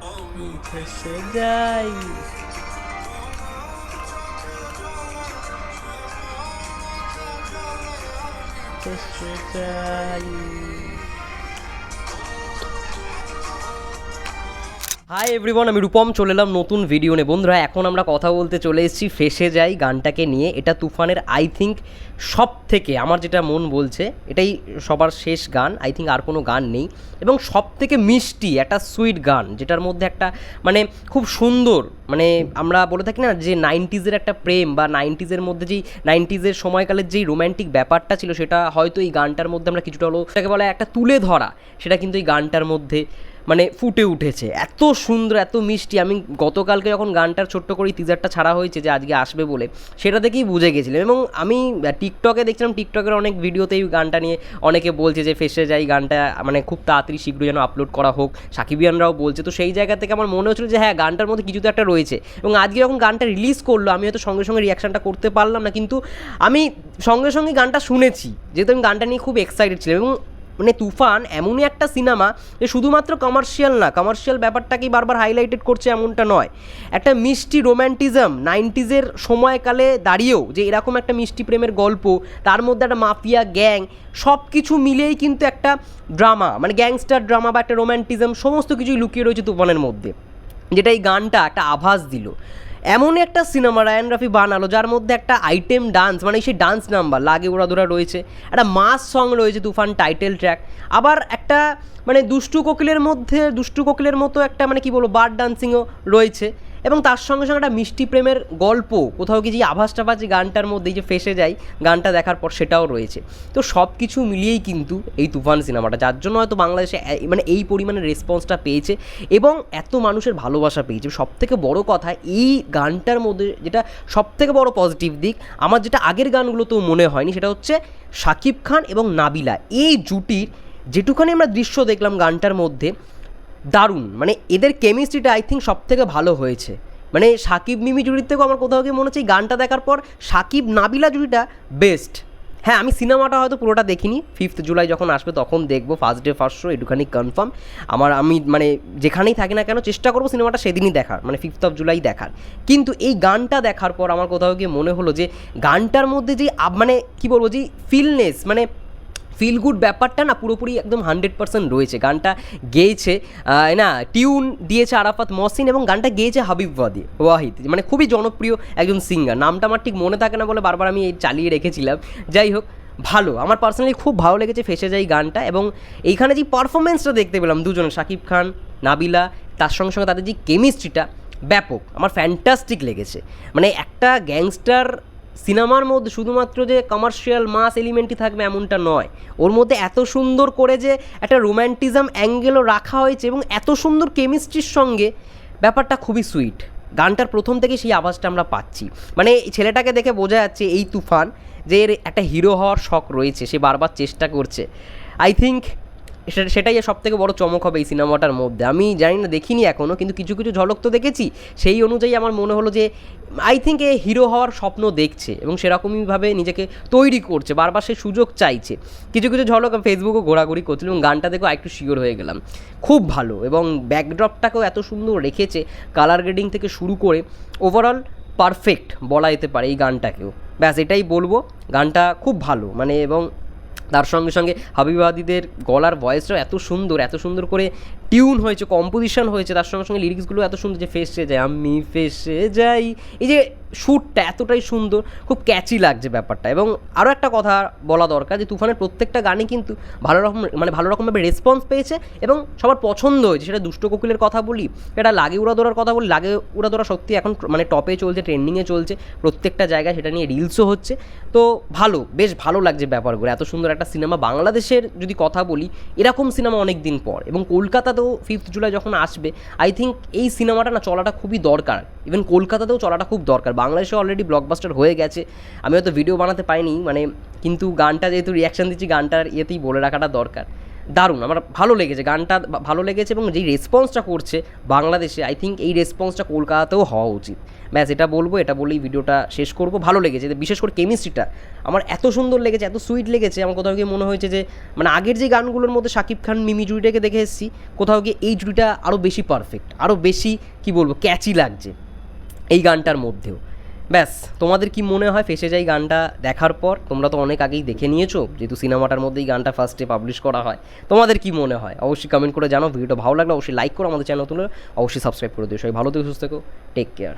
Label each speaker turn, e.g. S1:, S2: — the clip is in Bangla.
S1: ফেসে যাই ফেসে যাই হাই এভরিওয়ান আমি রূপম, চলে এলাম নতুন ভিডিও নিয়ে। বন্ধুরা, এখন আমরা কথা বলতে চলে এসেছি ফেসে যাই গানটাকে নিয়ে। এটা তুফানের আই থিঙ্ক সব থেকে আমার যেটা মন বলছে, এটাই সবার শেষ গান। আই থিঙ্ক আর কোনো গান নেই। এবং সব থেকে মিষ্টি একটা সুইট গান, যেটার মধ্যে একটা মানে খুব সুন্দর মানে আমরা বলে থাকি না যে নাইনটিজের একটা প্রেম বা নাইনটিজের মধ্যে যেই নাইনটিজের সময়কালের যেই রোম্যান্টিক ব্যাপারটা ছিল, সেটা হয়তো এই গানটার মধ্যে আমরা কিছুটা হলেও সেটাকে বলে একটা তুলে ধরা, সেটা কিন্তু এই গানটার মধ্যে মানে ফুটে উঠেছে। এত সুন্দর, এত মিষ্টি। আমি গতকালকে যখন গানটার ছোট্ট করে টিজারটা ছাড়া হয়েছে যে আজকে আসবে বলে, সেটা দেখেই বুঝে গেছিলাম। এবং আমি টিকটকে দেখছিলাম টিকটকের অনেক ভিডিওতে এই গানটা নিয়ে অনেকে বলছে যে ফেসে যাই গানটা মানে খুব তাড়াতাড়ি শীঘ্রই যেন আপলোড করা হোক। সাকিবিয়ানরাও বলছে। তো সেই জায়গা থেকে আমার মনে হচ্ছিল যে হ্যাঁ গানটার মধ্যে কিছু তো একটা রয়েছে। এবং আজকে যখন গানটা রিলিজ করল, আমি হয়তো সঙ্গে সঙ্গে রিয়াকশানটা করতে পারলাম না। কিন্তু আমি সঙ্গে সঙ্গে গানটা শুনেছি। যেহেতু আমি গানটা নিয়ে খুব এক্সাইটেড ছিলাম এবং মানে তুফান এমনই একটা সিনেমা যে শুধুমাত্র কমার্শিয়াল না কমার্শিয়াল ব্যাপারটাকেই বারবার হাইলাইটেড করছে এমনটা নয়। একটা মিষ্টি রোম্যান্টিজম নাইনটিজের সময়কালে দাঁড়িয়েও যে এরকম একটা মিষ্টি প্রেমের গল্প, তার মধ্যে একটা মাফিয়া গ্যাং সব কিছু মিলেই কিন্তু একটা ড্রামা মানে গ্যাংস্টার ড্রামা বা একটা রোম্যান্টিজম সমস্ত কিছুই লুকিয়ে রয়েছে তুফানের মধ্যে। যেটা এই গানটা একটা আভাস দিল। এমন একটা সিনেমা রায়ান রাফি বানালো, যার মধ্যে একটা আইটেম ডান্স মানে সেই ডান্স নাম্বার, লাগে ওরা ধরা রয়েছে। একটা মাস সং রয়েছে, তুফান টাইটেল ট্র্যাক। আবার একটা মানে দুষ্টু কোকিলের মধ্যে, দুষ্টু কোকিলের মতো একটা মানে কি বলব, বার ডান্সিংও রয়েছে। এবং তার সঙ্গে সঙ্গে একটা মিষ্টি প্রেমের গল্প, কোথাও কি যে আভাস টাভাস যে গানটার মধ্যে যে ফেসে যায়, গানটা দেখার পর সেটাও রয়েছে। তো সব কিছু মিলিয়েই কিন্তু এই তুফান সিনেমাটা, যার জন্য হয়তো বাংলাদেশে মানে এই পরিমাণে রেসপন্সটা পেয়েছে এবং এত মানুষের ভালোবাসা পেয়েছে। সব থেকে বড় কথা, এই গানটার মধ্যে যেটা সব থেকে বড় পজিটিভ দিক, আমার যেটা আগের গানগুলোতেও মনে হয়নি, সেটা হচ্ছে শাকিব খান এবং নাবিলা। এই জুটির যেটুখানি আমরা দৃশ্য দেখলাম গানটার মধ্যে দারুণ। মানে এদের কেমিস্ট্রিটা আই থিঙ্ক সব থেকে ভালো হয়েছে। মানে সাকিব মিমি জুড়ির থেকেও আমার কোথাও গিয়ে মনে হচ্ছে এই গানটা দেখার পর সাকিব নাবিলা জুড়িটা বেস্ট হ্যাঁ আমি সিনেমাটা হয়তো পুরোটা দেখিনি। ফিফথ জুলাই যখন আসবে তখন দেখব। ফার্স্ট ডে ফার্স্ট শো এটুখানি কনফার্ম আমার, আমি মানে যেখানেই থাকি না কেন চেষ্টা করব সিনেমাটা সেদিনই দেখার। মানে ফিফথ অফ জুলাই দেখার। কিন্তু এই গানটা দেখার পর আমার কোথাও গিয়ে মনে হলো যে গানটার মধ্যে যে মানে কী বলব যে ফিলনেস মানে ফিল গুড ব্যাপারটা না পুরোপুরি একদম হান্ড্রেড পার্সেন্ট রয়েছে। গানটা গেয়েছে না টিউন দিয়েছে আরাফাত মহসিন এবং গানটা গেয়েছে হাবিব ওয়াদি ওয়াহিদ। মানে খুবই জনপ্রিয় একজন সিঙ্গার নামটা আমার ঠিক মনে থাকে না বলে বারবার আমি চালিয়ে রেখেছিলাম। যাই হোক, ভালো। আমার পার্সোনালি খুব ভালো লেগেছে ফেসে যাই গানটা এবং এইখানে যে পারফরমেন্সটা দেখতে পেলাম দুজন, শাকিব খান, নাবিলা, তার সঙ্গে সঙ্গে তাদের যে কেমিস্ট্রিটা ব্যাপক। আমার ফ্যান্টাস্টিক লেগেছে। মানে একটা গ্যাংস্টার সিনেমার মধ্যে শুধুমাত্র যে কমার্শিয়াল মাস এলিমেন্টই থাকবে এমনটা নয়। ওর মধ্যে এত সুন্দর করে যে একটা রোম্যান্টিজম অ্যাঙ্গেলও রাখা হয়েছে এবং এত সুন্দর কেমিস্ট্রির সঙ্গে ব্যাপারটা খুবই সুইট গানটার প্রথম থেকে সেই আওয়াজটা আমরা পাচ্ছি। মানে ছেলেটাকে দেখে বোঝা যাচ্ছে এই তুফান যে এর একটা হিরো হওয়ার শখ রয়েছে, সে বারবার চেষ্টা করছে। আই থিঙ্ক সেটা সেটাই সব থেকে বড় চমক হবে এই সিনেমাটার মধ্যে। আমি জানি না, দেখিনি এখনও কিন্তু কিছু কিছু ঝলক তো দেখেছি। সেই অনুযায়ী আমার মনে হলো যে আই থিঙ্ক এ হিরো হওয়ার স্বপ্ন দেখছে এবং সেরকমইভাবে নিজেকে তৈরি করছে, বারবার সে সুযোগ চাইছে। কিছু কিছু ঝলক ফেসবুকে ঘোরাঘুরি করছিল এবং গানটা দেখেও একটু শিওর হয়ে গেলাম। খুব ভালো এবং ব্যাকড্রপটাকেও এত সুন্দর রেখেছে কালার গ্রেডিং থেকে শুরু করে ওভারঅল পারফেক্ট বলা যেতে পারে এই গানটাকেও। ব্যাস, এটাই বলব, গানটা খুব ভালো মানে এবং তার সঙ্গে সঙ্গে হাবিবাদীদের গলার ভয়েসটাও এত সুন্দর এত সুন্দর করে টিউন হয়েছে কম্পোজিশন হয়েছে, তার সঙ্গে সঙ্গে লিরিক্সগুলো এত সুন্দর যে, ফেসে যায় আমি ফেসে যাই। এই যে শ্যুটটা এতটাই সুন্দর, খুব ক্যাচি লাগছে ব্যাপারটা। এবং আরও একটা কথা বলা দরকার যে, তুফানের প্রত্যেকটা গানই কিন্তু ভালো রকম মানে ভালো রকমভাবে রেসপন্স পেয়েছে এবং সবার পছন্দ হয়েছে। সেটা দুষ্ট কোকিলের কথা বলি, সেটা লাগে উড়াদোড়ার কথা বলি, লাগে উড়াদোড়া সত্যি এখন মানে টপে চলছে ট্রেন্ডিংয়ে চলছে, প্রত্যেকটা জায়গায় সেটা নিয়ে রিলসও হচ্ছে। তো ভালো, বেশ ভালো লাগছে ব্যাপারগুলো। এত সুন্দর একটা সিনেমা বাংলাদেশের যদি কথা বলি, এরকম সিনেমা অনেক দিন পর। এবং কলকাতাতেও ফিফথ জুলাই যখন আসবে আই থিঙ্ক এই সিনেমাটা না চলাটা খুবই দরকার। ইভেন কলকাতাতেও চলাটা খুব দরকার। বাংলাদেশে অলরেডি ব্লকবাস্টার হয়ে গেছে। আমি হয়তো ভিডিও বানাতে পারিনি মানে কিন্তু গানটা যেহেতু রিয়াকশান দিচ্ছি, গানটার ইয়েতেই বলে রাখাটা দরকার। দারুণ, আমার ভালো লেগেছে, গানটা ভালো লেগেছে এবং যেই রেসপন্সটা করছে বাংলাদেশে আই থিঙ্ক এই রেসপন্সটা কলকাতাতেও হওয়া উচিত। ব্যাস, এটা বলব, এটা বলেই ভিডিওটা শেষ করব। ভালো লেগেছে বিশেষ করে কেমিস্ট্রিটা আমার এত সুন্দর লেগেছে, এত সুইট লেগেছে, আমার কোথাও গিয়ে মনে হয়েছে যে মানে আগের যে গানগুলোর মধ্যে শাকিব খান, মিমি জুড়িটাকে দেখে এসেছি, কোথাও গিয়ে এই জুড়িটা আরও বেশি পারফেক্ট আরও বেশি, কি বলব ক্যাচি লাগছে এই গানটার মধ্যেও। ব্যাস, তোমাদের কি মনে হয় ফেসে যাই গানটা দেখার পর? তোমরা তো অনেক আগেই দেখে নিয়েছো, যেহেতু সিনেমাটার মধ্যেই গানটা ফার্স্টে পাবলিশ করা হয়। তোমাদের কি মনে হয়? অবশ্যই কমেন্ট করে জানো ভিডিওটা ভালো লাগলে অবশ্যই লাইক করো আমাদের চ্যানেল তুলে অবশ্যই সাবস্ক্রাইব করে দিও। সবাই ভালো থেকে, সুস্থ থেকো টেক কেয়ার